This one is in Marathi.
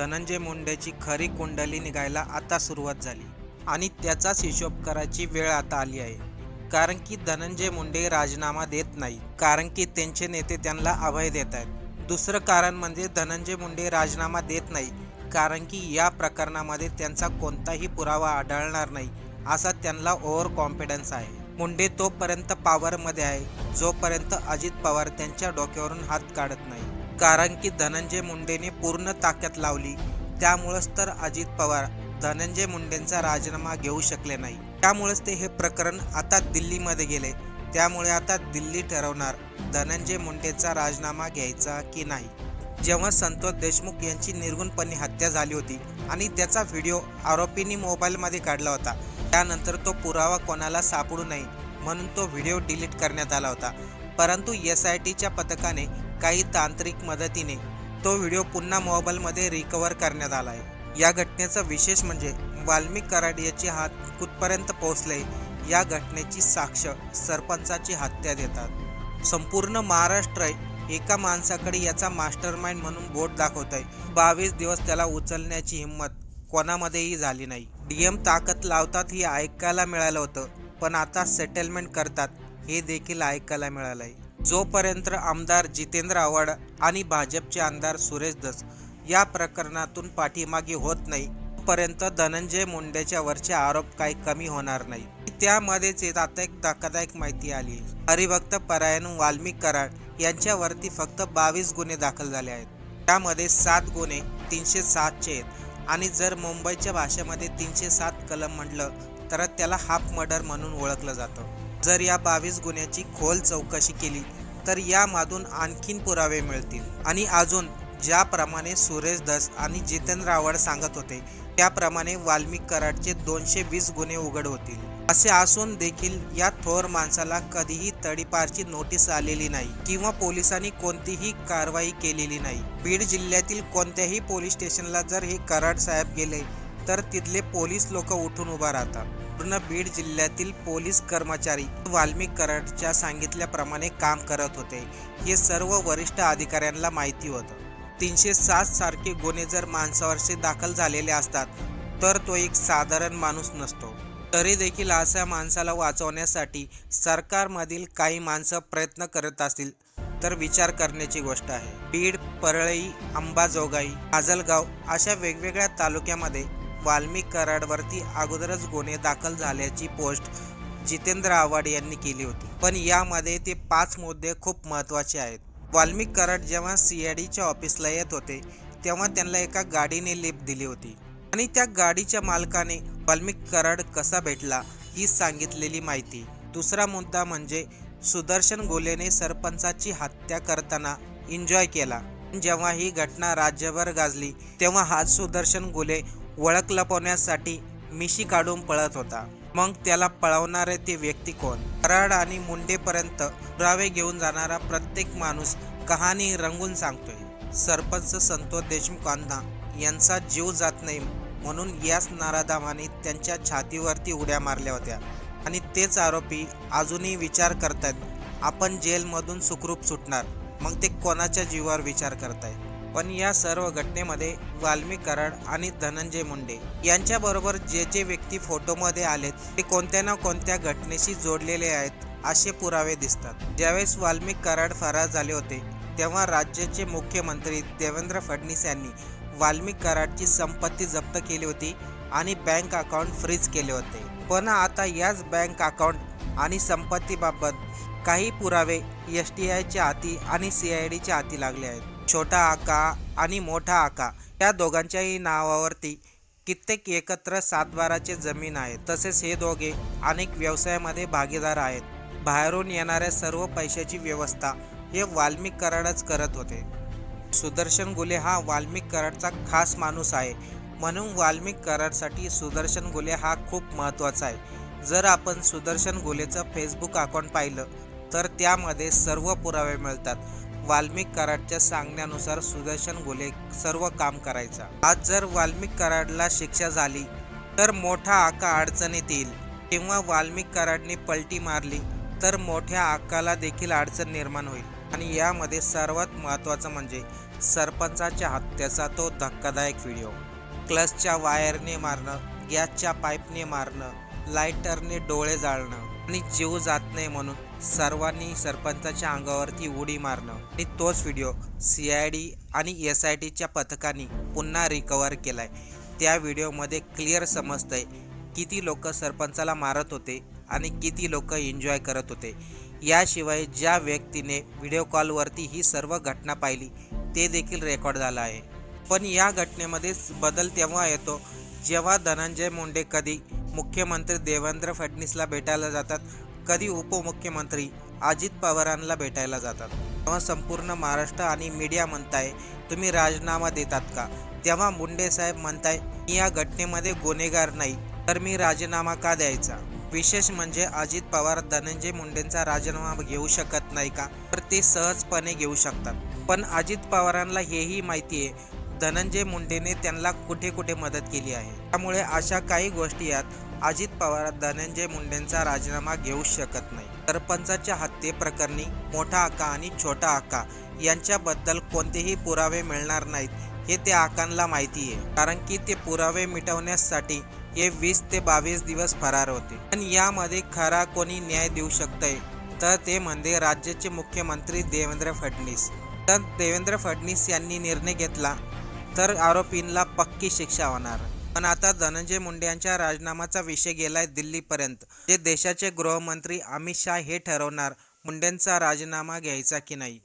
धनंजय मुंडेची खरी कुंडली निघायला आता सुरुवात झाली आणि त्याचाच हिशोब करायची वेळ आता आली आहे. कारण की धनंजय मुंडे राजीनामा देत नाही. कारण की त्यांचे नेते त्यांना अभय देत आहेत. दुसरं कारण म्हणजे धनंजय मुंडे राजीनामा देत नाही. कारण की या प्रकरणामध्ये त्यांचा कोणताही पुरावा आढळणार नाही असा त्यांना ओव्हर कॉन्फिडन्स आहे. मुंडे तोपर्यंत पॉवरमध्ये आहे जोपर्यंत अजित पवार त्यांच्या डोक्यावरून हात काढत नाही. कारण की धनंजय मुंडेने पूर्ण ताकद लावली. त्यामुळंच तर अजित पवार धनंजय मुंडेंचा राजीनामा घेऊ शकले नाही. त्यामुळेच ते हे प्रकरण आता दिल्लीमध्ये गेले. त्यामुळे आता दिल्ली ठरवणार धनंजय मुंडेचा राजीनामा घ्यायचा की नाही. जेव्हा संतोष देशमुख यांची निर्गुणपणे हत्या झाली होती आणि त्याचा व्हिडिओ आरोपींनी मोबाईलमध्ये काढला होता त्यानंतर तो पुरावा कोणाला सापडू नये म्हणून तो व्हिडिओ डिलीट करण्यात आला होता. परंतु एस आय टीच्या पथकाने काही तांत्रिक मदतीने तो व्हिडिओ पुन्हा मोबाईलमध्ये रिकवर करण्यात आला आहे या घटनेचं विशेष म्हणजे वाल्मिक कराड याचे हात कुठपर्यंत पोहोचले या घटनेची साक्ष सरपंचाची हत्या देतात. संपूर्ण महाराष्ट्र एका माणसाकडे याचा मास्टर माइंड म्हणून बोट दाखवत आहे बावीस दिवस त्याला उचलण्याची हिंमत कोणामध्येही झाली नाही. डीएम ताकद लावतात हे ऐकायला मिळालं होतं पण आता सेटलमेंट करतात हे देखील ऐकायला मिळालं आहे जोपर्यंत आमदार जितेंद्र आव्हाड आणि भाजपचे आमदार सुरेश दस या प्रकरणातून पाठीमागे होत नाही तोपर्यंत धनंजय मुंडेच्या वरचे आरोप काही कमी होणार नाही. त्यामध्येच येत आता एक धक्कादायक माहिती आली. आहे हरिभक्त परायण वाल्मिक कराड यांच्यावरती फक्त बावीस गुन्हे दाखल झाले आहेत. त्यामध्ये सात गुन्हे तीनशे सातचे आहेत आणि जर मुंबईच्या भाषेमध्ये तीनशे सात कलम म्हटलं तर त्याला हाफ मर्डर म्हणून ओळखलं जातं. जर या बावीस गुन्ह्याची खोल चौकशी केली तर यामधून आणखीन पुरावे मिळतील. आणि अजून ज्याप्रमाणे सुरेश दस आणि जितेंद्र आव्हाड सांगत होते त्याप्रमाणे वाल्मिक कराडचे दोनशे वीस गुन्हे उघड होतील. असे असून देखील या थोर माणसाला कधीही तडीपारची नोटीस आलेली नाही किंवा पोलिसांनी कोणतीही कारवाई केलेली नाही. बीड जिल्ह्यातील कोणत्याही पोलीस स्टेशनला जर हे कराड साहेब गेले तर तिथले पोलीस लोक उठून उभा राहतात. पूर्ण बीड जिल्ह्यातील पोलीस कर्मचारी वाल्मिक कराडच्या सांगितल्याप्रमाणे काम करत होते. हे सर्व वरिष्ठ अधिकाऱ्यांना माहिती होतं. तीनशे सात सारखे गुन्हे जर माणसावरचे दाखल झालेले असतात तर तो एक साधारण माणूस नसतो. तरी देखील अशा माणसाला वाचवण्यासाठी सरकारमधील काही माणसं प्रयत्न करत असतील तर विचार करण्याची गोष्ट आहे. बीड परळई अंबाजोगाई आजलगाव अशा वेगवेगळ्या तालुक्यामध्ये वाल्मिक कराडवरती अगोदरच गुन्हे दाखल झाल्याची पोस्ट जितेंद्र आव्हाड यांनी केली होती. पण यामध्ये ते पाच मुद्दे खूप महत्त्वाचे आहेत. वाल्मिक कराड जेव्हा सी आय डीच्या ऑफिसला येत होते तेव्हा त्यांना एका गाडीने लिफ्ट दिली होती. आणि त्या गाडीच्या मालकाने वाल्मिक कराड कसा भेटला ही सांगितलेली माहिती. दुसरा मुद्दा म्हणजे सुदर्शन गोलेने सरपंचाची हत्या करताना एन्जॉय केला. जेव्हा ही घटना राज्यभर गाजली तेव्हा हा सुदर्शन गोले वळख लपवण्यासाठी मिशी काढून पळत होता. मग त्याला पळवणारे ते व्यक्ती कोण? कराड आणि मुंडेपर्यंत पुरावे घेऊन जाणारा प्रत्येक माणूस कहाणी रंगून सांगतोय. सरपंच संतोष देशमुख अण्णा यांचा जीव जात नाही म्हणून याच नारादामाने त्यांच्या छातीवरती उड्या मारल्या होत्या. आणि तेच आरोपी अजूनही विचार करतात आपण जेलमधून सुखरूप सुटणार मग ते कोणाच्या जीवावर विचार करतायत? पण या सर्व घटनेमध्ये वाल्मी कराड आणि धनंजय मुंडे यांच्याबरोबर जे जे व्यक्ती फोटोमध्ये आलेत ते कोणत्या ना कोणत्या घटनेशी जोडलेले आहेत असे पुरावे दिसतात. ज्यावेळेस वाल्मिक कराड फरार झाले होते तेव्हा राज्याचे मुख्यमंत्री देवेंद्र फडणवीस यांनी वाल्मिक कराडची संपत्ती जप्त केली होती आणि बँक अकाउंट फ्रीज केले होते. पण आता याच बँक अकाउंट आणि संपत्तीबाबत काही पुरावे एस टी आयच्या हाती आणि सी आय डीच्या हाती लागले आहेत. छोटा आका आणि मोठा आका या दोघांच्याही नावावरती कित्येक एकत्र सातबाराचे जमीन आहेत तसेच हे दोघे अनेक व्यवसायामध्ये भागीदार आहेत. बाहेरून येणाऱ्या सर्व पैशाची व्यवस्था हे वाल्मिक कराडच करत होते. सुदर्शन गुले हा वाल्मिक कराडचा खास माणूस आहे. म्हणून वाल्मिक कराडसाठी सुदर्शन गुले हा खूप महत्त्वाचा आहे. जर आपण सुदर्शन गुलेचं फेसबुक अकाउंट पाहिलं तर त्यामध्ये सर्व पुरावे मिळतात. वाल्मिक कराडच्या सांगण्यानुसार सुदर्शन गोले सर्व काम करायचा. आज जर वाल्मिक कराडला शिक्षा झाली तर मोठा आका अडचणीत येईल. किंवा वाल्मिक कराडने पलटी मारली तर मोठ्या आकाला देखील अडचण निर्माण होईल. आणि यामध्ये सर्वात महत्त्वाचं म्हणजे सरपंचाच्या हत्येचा तो धक्कादायक व्हिडिओ. क्लचच्या वायरने मारणं गॅसच्या पाईपने मारणं लायटरने डोळे जाळणं आणि जीव जात नाही म्हणून सर्वांनी सरपंचाच्या अंगावरती उडी मारणं आणि तोच व्हिडिओ सी आय डी आणि एस आय टीच्या पथकाने पुन्हा रिकवर केला आहे त्या व्हिडिओमध्ये क्लिअर समजतं आहे किती लोक सरपंचाला मारत होते आणि किती लोक एन्जॉय करत होते. याशिवाय ज्या व्यक्तीने व्हिडिओ कॉलवरती ही सर्व घटना पाहिली ते देखील रेकॉर्ड झालं आहे. पण या घटनेमध्येच बदल तेव्हा येतो जेव्हा धनंजय मुंडे कधी मुख्यमंत्री देवेंद्र फडणवीसला भेटायला जातात कधी उपमुख्यमंत्री अजित पवारांना भेटायला जातात? तेव्हा संपूर्ण महाराष्ट्र आणि मीडिया म्हणताय तुम्ही राजीनामा देतात का? तेव्हा मुंडे साहेब म्हणताय मी या घटनेमध्ये गुन्हेगार नाही तर मी राजीनामा का द्यायचा? विशेष म्हणजे अजित पवार धनंजय मुंडेंचा राजीनामा घेऊ शकत नाही का? तर ते सहजपणे घेऊ शकतात. पण अजित पवारांना हेही माहिती आहे धनंजय मुंडेने त्यांना कुठे कुठे मदत केली आहे. त्यामुळे अशा काही गोष्टी यात अजित पवार धनंजय मुंडेंचा राजीनामा घेऊ शकत नाही. सरपंचाच्या हत्येप्रकरणी मोठा आका आणि छोटा आका यांच्याबद्दल कोणतेही पुरावे मिळणार नाहीत हे त्या आकांना माहिती आहे. कारण की ते पुरावे मिटवण्यासाठी हे वीस ते बावीस दिवस फरार होते. पण यामध्ये खरा कोणी न्याय देऊ शकतंय तर ते म्हणजे राज्याचे मुख्यमंत्री देवेंद्र फडणवीस. तर देवेंद्र फडणवीस यांनी निर्णय घेतला तर आरोपींना पक्की शिक्षा होणार. पण आता धनंजय मुंडे यांच्या राजीनामाचा विषय गेलाय दिल्लीपर्यंत. जे देशाचे गृहमंत्री अमित शाह हे ठरवणार मुंडेंचा राजीनामा घ्यायचा की नाही?